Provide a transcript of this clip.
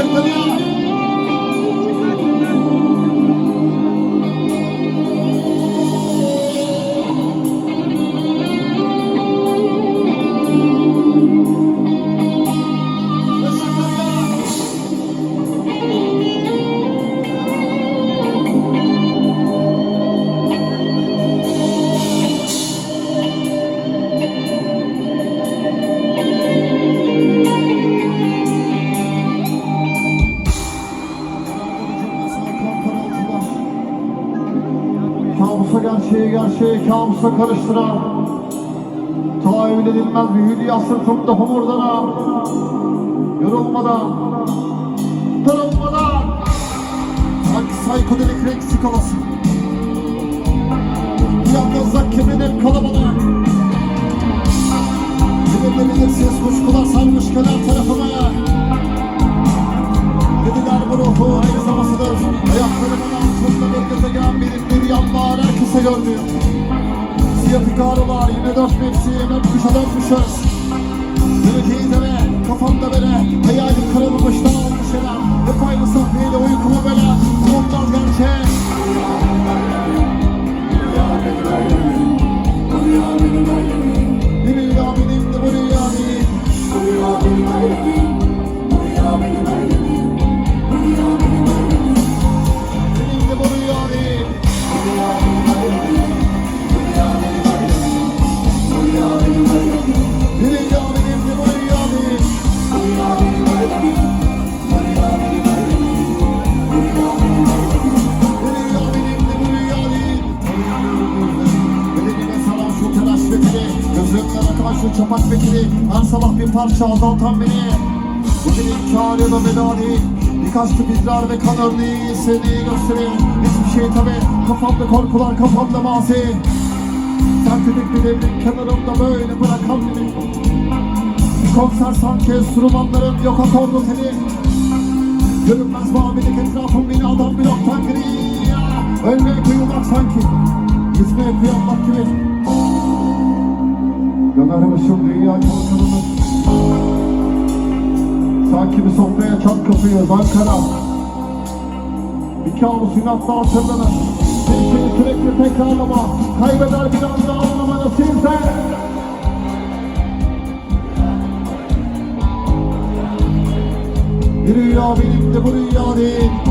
Secretariado. Kabusa gerçeği gerçeği kabusa karıştıran Tahayyül edilmez bir hülya sırtımda homurdanan Yorulmadan Darılmadan. Sanki saykodelik renk skalası Yalnızlık kimin hep kalabalık. Bilir belirsiz kuşkular sarmış kenar tarafıma görünüyor Siyah fikarolar yine dört mevsim hep kuşa dönmüşüz Döneceğiz eve Gözümden akan şu çapak fetili Her sabah bir parça azaltan beni. Bu benim kâr ya da veda değil Birkaç tüp idrar ve kan örneği seni gösterir Hiçbir şey tabi kafamda korkular kafamda mazi. Sen küçük bir devrin kenarında böyle bırakan beni. Konser sanki enstrümanlarım yok akordu seni. Görünmez mavilik etrafım beni adam bir noktan gri. Ölmeye kıyılmak sanki. Gitmeye kıyamak gibi Yanarmışım dünya korkanımız Sanki bir sofraya çat kapıyız Ankara Bir kabus inatla hatırlanır şeyi sürekli tekrarlama. Kaybeder bir anda anlama nasipse Bir rüya benim de bu rüya değil